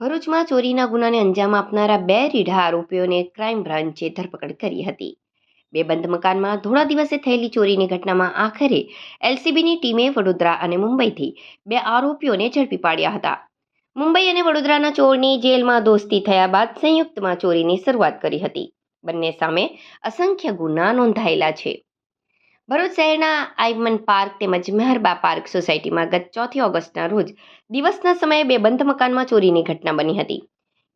ભરૂચમાં ચોરીના ગુનાને અંજામ આપનારા બે રીઢા આરોપીઓને ક્રાઇમ બ્રાન્ચે ધરપકડ કરી હતી. બે બંધ મકાનમાં ધોળા દિવસે થયેલી ચોરીની ઘટનામાં આખરે એલસીબીની ટીમે વડોદરા અને મુંબઈથી બે આરોપીઓને ઝડપી પાડ્યા હતા. મુંબઈ અને વડોદરાના ચોરની જેલમાં દોસ્તી થયા બાદ સંયુક્તમાં ચોરીની શરૂઆત કરી હતી. બંને સામે અસંખ્ય ગુના નોંધાયેલા છે. ભરૂચ શહેરના આઈમન પાર્ક તેમજ મહેરબા પાર્ક સોસાયટીમાં ગત ચોથી ઓગસ્ટના રોજ દિવસના સમયે બે બંધ મકાનમાં ચોરીની ઘટના બની હતી,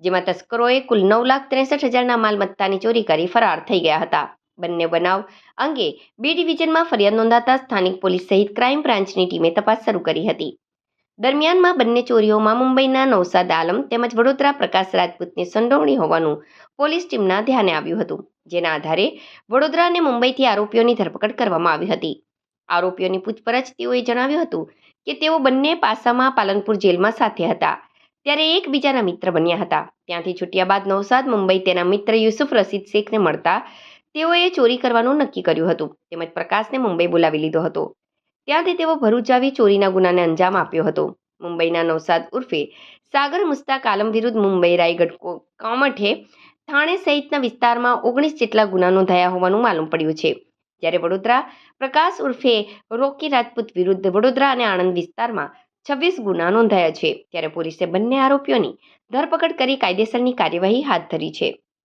જેમાં તસ્કરોએ કુલ નવ લાખ ત્રેસઠ હજારના માલમત્તાની ચોરી કરી ફરાર થઈ ગયા હતા. બંને બનાવ અંગે બી ડિવિઝનમાં ફરિયાદ નોંધાતા સ્થાનિક પોલીસ સહિત ક્રાઇમ બ્રાન્ચની ટીમે તપાસ શરૂ કરી હતી. દરમિયાનમાં બંને ચોરીઓમાં મુંબઈના નૌસાદ આલમ તેમજ વડોદરા પ્રકાશ રાજપૂતની સંડોવણી હોવાનું પોલીસ ટીમના ધ્યાને આવ્યું હતું. જેના આધારે વડોદરા અને મુંબઈથી આરોપીઓની ધરપકડ કરવામાં આવી હતી. આરોપીઓની પૂછપરછ તેઓએ જણાવ્યું હતું કે તેઓ બંને પાસામાં પાલનપુર જેલમાં સાથે હતા. ત્યારે એકબીજાના મિત્ર બન્યા હતા. ત્યાંથી છૂટ્યા બાદ નવસાદ મુંબઈ તેના મિત્ર યુસુફ રસીદ શેખને મળતા તેઓએ ચોરી કરવાનું નક્કી કર્યું હતું. તેમજ પ્રકાશને મુંબઈ બોલાવી લીધો હતો. ત્યાંથી તેઓ ભરૂચ આવી ચોરીના ગુનાને અંજામ આપ્યો હતો. મુંબઈના નવસાદ ઉર્ફે સાગર મુસ્તાક આલમ વિરુદ્ધ મુંબઈ રાયગઢ કામઠે થાણે સહિતના વિસ્તારમાં ઓગણીસ જેટલા ગુના નોંધાયા હોવાનું માલુમ પડ્યું છે. જ્યારે વડોદરા, પ્રકાશ ઉર્ફે રોકી રાજપૂત વિરુદ્ધ વડોદરા અને આણંદ વિસ્તારમાં છવ્વીસ ગુના નોંધાયા છે. ત્યારે પોલીસે બંને આરોપીઓની ધરપકડ કરી કાયદેસરની કાર્યવાહી હાથ ધરી છે.